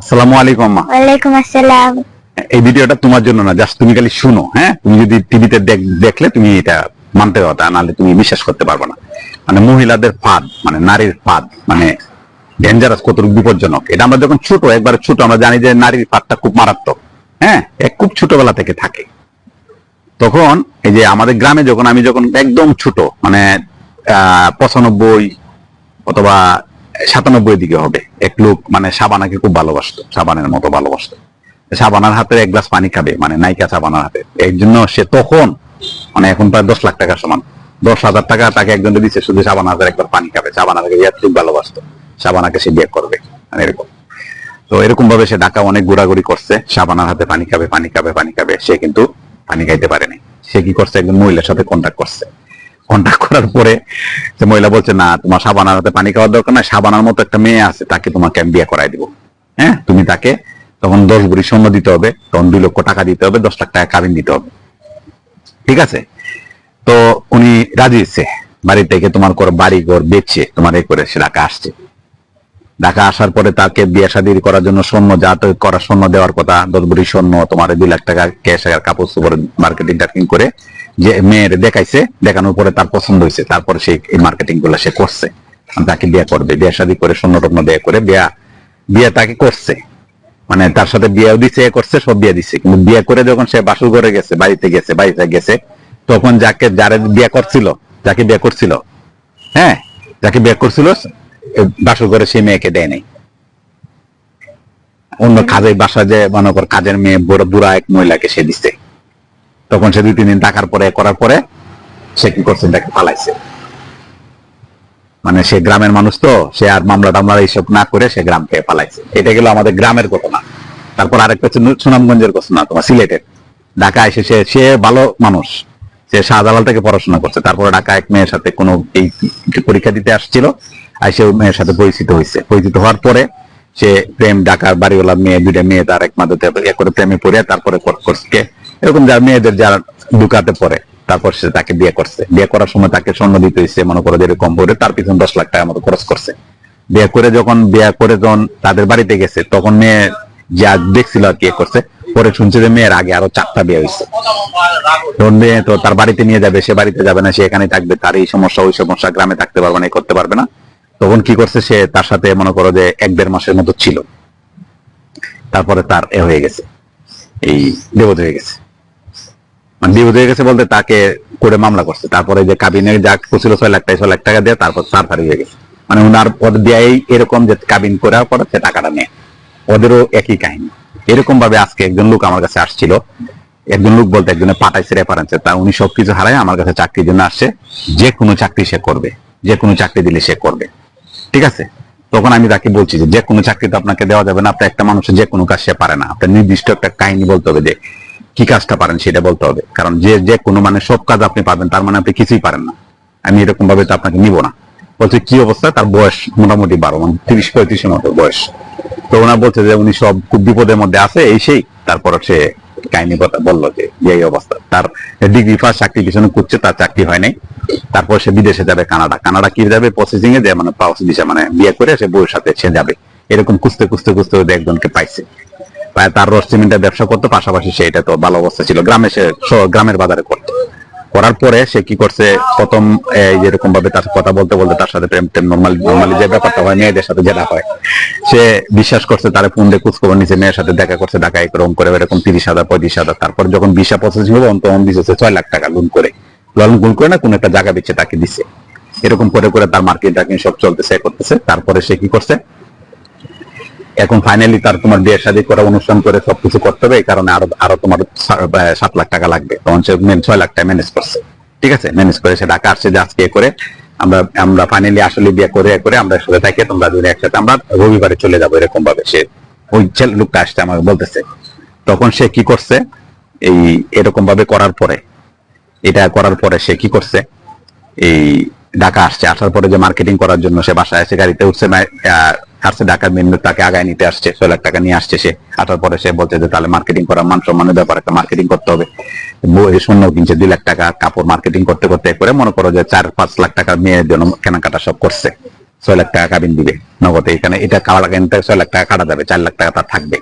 আসসালামু আলাইকুম মা। ওয়ালাইকুম আসসালাম। এই ভিডিওটা তোমার জন্য না জাস্ট তুমি খালি শুনো হ্যাঁ? তুমি যদি টিভিতে দেখলে তুমি এটা মানতে পারবে নাহলে তুমি বিশ্বাস করতে পারবে না। মানে মহিলাদের ফাঁদ মানে নারীর ফাঁদ মানে ডেঞ্জারাস বিপজ্জনক। এটা আমরা যখন ছোট একবারে ছোট আমরা জানি যে নারীর ফাঁদটা খুব মারাত্মক হ্যাঁ? এক খুব ছোটবেলা থেকে থাকে। তখন এই যে আমাদের গ্রামে যখন আমি যখন একদম ছোট মানে আহ পঁচানব্বই অথবা সাতানব্বই দিকে হবে। এক লোক মানে সাবানাকে খুব ভালোবাসতো, সাবানের মতো ভালোবাসতো। সাবানার হাতে এক গ্লাস পানি খাবে মানে নায়িকা সাবানার হাতে। এর জন্য সে তখন মানে এখন প্রায় দশ লাখ টাকা সমান। দশ হাজার টাকা তাকে একজন দিচ্ছে শুধু সাবান হাজার একবার পানি খাবে। সাবানাকে ইয়াত্রিক ভালোবাসতো। সাবানাকে সে বিয়ে করবে মানে এরকম। তো এরকম ভাবে সে ঢাকা অনেক ঘোরাঘুরি করছে। সাবানার হাতে পানি খাবে পানি খাবে পানি খাবে। সে কিন্তু পানি খাইতে পারেনি। সে কি করছে? একজন মহিলার সাথে কন্ট্যাক্ট করছে। কন্ট্যাক্ট করার পরে যে মহিলা বলছে, না, তোমার সাবানার হাতে পানি খাওয়ার দরকার না সাবানার মতো একটা মেয়ে আছে, তাকে তোমাকে আমি বিয়ে করাই দিব। হ্যাঁ তুমি তাকে তখন দশ বুড়ি সৈন্য দিতে হবে, তখন দুই লক্ষ টাকা দিতে হবে, দশ লাখ টাকা কাবিন দিতে হবে। ঠিক আছে? তো উনি রাজি হচ্ছে বাড়ি থেকে তোমার বাড়ি ঘর বেচে তোমার এ করে সে ঢাকা আসছে। ঢাকা আসার পরে তাকে বিয়ে শাদী করার জন্য স্বর্ণ, যা করার স্বর্ণ দেওয়ার কথা দশ ভরি স্বর্ণ, তোমার দুই লাখ টাকা ক্যাশ আর কাপড় চোপড় মার্কেটিং টার্কেটিং করে যে মেয়ের দেখাইছে, দেখানোর পরে তার পছন্দ হয়েছে, তারপরে সে এই মার্কেটিংগুলো সে করছে। তাকে বিয়ে করবে, বিয়ে শাদী করে, স্বর্ণ টর্ণ বিয়ে করে, বিয়া, বিয়ে তাকে করছে। মানে তার সাথে বিয়েও দিছে, এ করছে, সব বিয়ে দিছে। কিন্তু বিয়ে করে যখন সে বাসুর ঘরে গেছে, বাড়িতে গেছে বাড়িতে গেছে, তখন যাকে, যারে বিয়ে করছিল, যাকে বিয়ে করছিল হ্যাঁ যাকে বিয়ে করছিল বাসুর ঘরে সেই মেয়েকে দেয় নাই। অন্য কাজের বাসা যে মনে কর কাজের মেয়ে বড় বুড়া এক মহিলাকে সে দিচ্ছে তখন সে দুই তিন দিন টাকার পরে, করার পরে সে কি করছে তাকে পালাইছে। মানে সে গ্রামের মানুষ তো, সে আর মামলা টামলা এইসব না করে সে গ্রাম থেকে পালাইছে। এটা গেল আমাদের গ্রামের ঘটনা। তারপর আরেকটা হচ্ছে সুনামগঞ্জের ঘটনা, তোমার সিলেটের। ঢাকা এসে সে সে ভালো মানুষ। সে শাহজালাল থেকে পড়াশোনা করছে। তারপরে ঢাকা এক মেয়ের সাথে কোনো এই পরীক্ষা দিতে আসছিল। আর সে মেয়ের সাথে পরিচিত হয়েছে পরিচিত হওয়ার পরে সে প্রেম ঢাকার বাড়িওয়ালা মেয়ে, দুইটা মেয়ে তার এক মাদতে এ করে প্রেমে পড়ে, তারপরে করছে। এরকম যার মেয়েদের যারা ঢুকাতে পড়ে, তারপর সে তাকে বিয়ে করছে। বিয়ে করার সময় তাকে স্বর্ণ দিতে হয়েছে মনে করো যেরকম করে তার পিছনে দশ লাখ টাকার মতো খরচ করছে। বিয়ে করে যখন, বিয়ে করে যখন তাদের বাড়িতে গেছে, তখন মেয়ে যা দেখছিল আর কি করছে, পরে শুনছে যে মেয়ের আগে আরও চারটা বিয়ে হয়েছে তখন মেয়ে তো তার বাড়িতে নিয়ে যাবে, সে বাড়িতে যাবে না, সে এখানে থাকবে, তার এই সমস্যা, ওই সমস্যা, গ্রামে থাকতে পারবে না, করতে পারবে না। তখন কি করছে সে তার সাথে, মনে করো যে এক দেড় মাসের মতো ছিল। তারপরে তার এ হয়ে গেছে। এই দেবত হয়ে গেছে। মানে বিপদ হয়ে গেছে বলতে তাকে করে মামলা করছে। তারপরে যে কাবিনে যা করছিল ছয় লাখ টাকা, ছয় লাখ টাকা দিয়ে তারপর সার ফারি হয়ে গেছে। মানে ওনার পদ দেয় এরকম যে কাবিন করার পরে সে টাকাটা নেয়। ওদেরও একই কাহিনী। এরকম ভাবে আজকে একজন লোক আমার কাছে আসছিল। একজন লোক বলতে একজনের পাঠাইছে রেফারেন্সে তা উনি সবকিছু হারায় আমার কাছে চাকরির জন্য আসছে। যে কোনো চাকরি সে করবে। যে কোনো চাকরি দিলে সে করবে। ঠিক আছে? তখন আমি তাকে বলছি যে কোনো চাকরি তো আপনাকে দেওয়া যাবে না। আপনি একটা মানুষের যে কোনো কাজ সে পারে না। আপনার নির্দিষ্ট একটা কাহিনী বলতে হবে যে, কি কাজটা পারেন সেটা বলতে হবে। কারণ যে যে কোনো মানে সব কাজ আপনি পাবেন, তার মানে আপনি কিছুই পারেন না। আমি এরকম ভাবে তো আপনাকে নিব না। বলছে, কি অবস্থা? তার বয়স মোটামুটি বারো মানে তিরিশ, পঁয়ত্রিশের মতো বয়স। তো ওনার বলছে যে, উনি সব খুব বিপদের মধ্যে আছে, এই সেই। তারপর সে কাহিনী বলল যে, এই অবস্থা। তার ডিগ্রি ফার্স্ট চাকরি পিছনে করছে, তার চাকরি হয় নাই। তারপর সে বিদেশে যাবে কানাডা। কানাডা কি যাবে? প্রসেসিং এ মানে পাউস দিশা মানে বিয়ে করে সে বউয়ের সাথে সে যাবে। এরকম কুস্তে কুস্তে কুস্তে একজনকে পাইছে। তার রস সিমেন্টের ব্যবসা করতো, পাশাপাশি সেটা তো ভালো অবস্থা ছিল। গ্রামে সে, গ্রামের বাজারে করতো। করার পরে সে কি করছে, প্রথম যেরকম ভাবে তার কথা বলতে বলতে তার সাথে প্রেম টেম নর্মালি নর্মালি যে ব্যাপারটা হয়, মেয়েদের সাথে যেটা হয়, সে বিশ্বাস করছে, তার ফোন দিয়ে খোঁজখবর নিচে মেয়ের সাথে দেখা করছে দেখা এরকম করে, এরকম তিরিশ হাজার, পঁয়ত্রিশ হাজার, তারপর যখন ভিসা প্রসেসিং হবে, তখন দিচ্ছে ছয় লাখ টাকা লোন করে। লোন গুল করে না, কোন একটা জায়গা বেচে তাকে দিছে। এরকম করে করে তার মার্কেট টার্কিং সব চলতেছে, করতেছে। তারপরে সে কি করছে এখন ফাইনালি তার তোমার বিয়ে শাদী করে অনুষ্ঠান করে সবকিছু করতে হবে, এই কারণে আরও আরও তোমার সাত লাখ টাকা লাগবে। তখন সে মেন ছয় লাখ টাকা ম্যানেজ করছে। ঠিক আছে? ম্যানেজ করে সে ঢাকা আসছে, যে আজকে করে আমরা আমরা ফাইনালি আসলে বিয়ে করে করে আমরা একসাথে থাকি, তোমরা যদি একসাথে আমরা রবিবারে চলে যাব এরকম ভাবে সে ওই ছেলে লোকটা আসছে আমাকে বলতেছে। তখন সে কি করছে? এই এরকম ভাবে করার পরে, এটা করার পরে সে কি করছে? এই ঢাকা আসছে, আসার পরে যে মার্কেটিং করার জন্য সে বাসায় এসে গাড়িতে উঠছে আসছে, ঢাকার মেন তাকে আগায় নিতে আসছে, ছয় লাখ টাকা নিয়ে আসছে সে। আসার পরে সে বলছে যে, তাহলে মার্কেটিং করার মান সম্মানের ব্যাপার, একটা মার্কেটিং করতে হবে। বই শূন্য কিনছে দুই লাখ টাকা, কাপড় মার্কেটিং করতে করতে করে মনে করো যে, চার, পাঁচ লাখ টাকা মেয়ের জন্য কেনাকাটা সব করছে। ছয় লাখ টাকা কাবিন দিবে নগদে, এখানে এটা খাওয়া লাগে ছয় লাখ টাকা কাটা যাবে, চার লাখ টাকা তার থাকবে।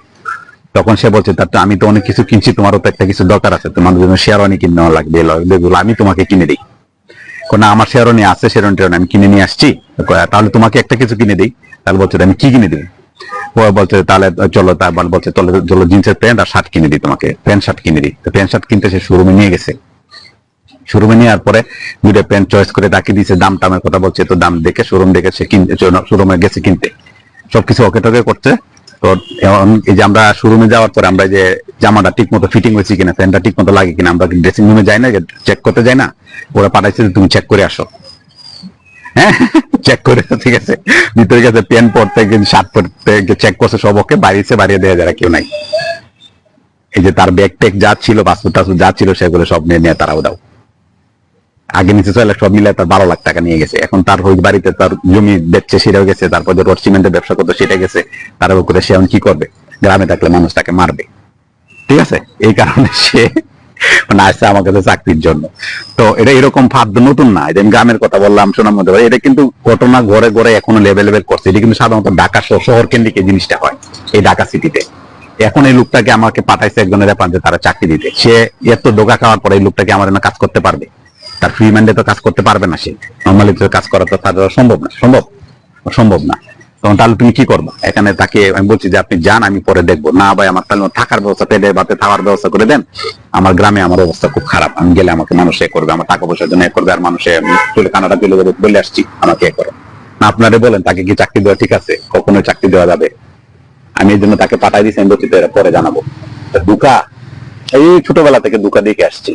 তখন সে বলছে, তার আমি তো অনেক কিছু কিনছি, তোমারও তো একটা কিছু দরকার আছে, তোমার জন্য শেয়ারনি কিনে লাগবে আমি তোমাকে কিনে দিই। না, আমার শেয়ারনি আছে শেয়ারনি টেরনি আমি কিনে নিয়ে আসছি। তাহলে তোমাকে একটা কিছু কিনে দিই। তাহলে বলছে আমি কি কিনে দিই ও বলছে, তাহলে চলো তারপর বলছে, চলো চলো জিন্সের প্যান্ট আর শার্ট কিনে দিই তোমাকে, প্যান্ট শার্ট কিনে দিই। তো প্যান্ট শার্ট কিনতে সে শোরুমে নিয়ে গেছে। শোরুমে নেওয়ার পরে দুইটা প্যান্ট চয়েস করে তাকে দিয়েছে, দাম টামের কথা বলছে তো দাম দেখে শোরুম দেখে সে কিনতে শোরুমে গেছে কিনতে। সবকিছু ওকে টকে করছে। তো এই যে আমরা শোরুমে যাওয়ার পরে আমরা যে জামাটা ঠিক মতো ফিটিং হয়েছে কিনা প্যান্টটা ঠিক মতো লাগে কিনা, আমরা ড্রেসিং রুমে যাই না চেক করতে যাই না? ওরা পাঠাইছে তুমি চেক করে আসো। হ্যাঁ? চেক করে ঠিক আছে? ভিতরে গেছে প্যান্ট পরতে শার্ট পরতে চেক করছে সব ওকে, বাড়িয়েছে, বাড়িয়ে দেওয়া যারা কেউ নাই। এই যে তার ব্যাগ টেক যা ছিল পাসপোর্ট টাসপোর্ট যা ছিল, সেগুলো সব নিয়ে নিয়ে তারাও দাও। আগে নিচে ছয় লাখ সব মিলে তার বারো লাখ টাকা নিয়ে গেছে। এখন তার ওই বাড়িতে তার জমি বেচছে, সেটাও গেছে, তারপর যে রড সিমেন্টের ব্যবসা করতো, সেটা গেছে। তার উপরে সে এখন কি করবে? গ্রামে থাকলে মানুষ তাকে মারবে। ঠিক আছে? এই কারণে সে মানে আসছে আমার কাছে চাকরির জন্য। তো এটা এরকম ফাঁদ নতুন না। আমি গ্রামের কথা বললাম শোনার মধ্যে এটা কিন্তু ঘটনা ঘরে ঘরে এখনও লেভেল লেভেল করছে। এটা কিন্তু সাধারণত ঢাকা শহর কেন্দ্রিক এই জিনিসটা হয়, এই ঢাকা সিটিতে এখন এই লোকটাকে আমাকে পাঠাইছে একজনের পাঞ্চে তারা চাকরি দিতে। সে এত দোকা খাওয়ার পরে এই লোকটাকে আমার কাজ করতে পারবে। তার ফ্রি মাইন্ডে তো কাজ করতে পারবে না সে। নর্মালি তো কাজ করা তো তার সম্ভব না, সম্ভব সম্ভব না। তখন তাহলে তুমি কি করবা? এখানে তাকে আমি বলছি যে, আপনি যান, আমি পরে দেখব। না ভাই, আমার তাহলে থাকার ব্যবস্থা, পেটে বাতে থাকার ব্যবস্থা করে দেন। আমার গ্রামে আমার অবস্থা খুব খারাপ। আমি গেলে আমাকে মানুষ এ করবে, আমার টাকা পয়সার জন্য এ করবে, আর মানুষে তুলে কানাডা তুলে দেবে বলে আসছি, আমাকে এ করো। না, আপনারা বলেন, তাকে কি চাকরি দেওয়া ঠিক আছে? কখনো চাকরি দেওয়া যাবে। আমি এই জন্য তাকে পাঠাই দিয়েছি আমি বলছি পরে জানাব। দুকা, এই ছোটবেলা থেকে দুকা দেখে আসছি।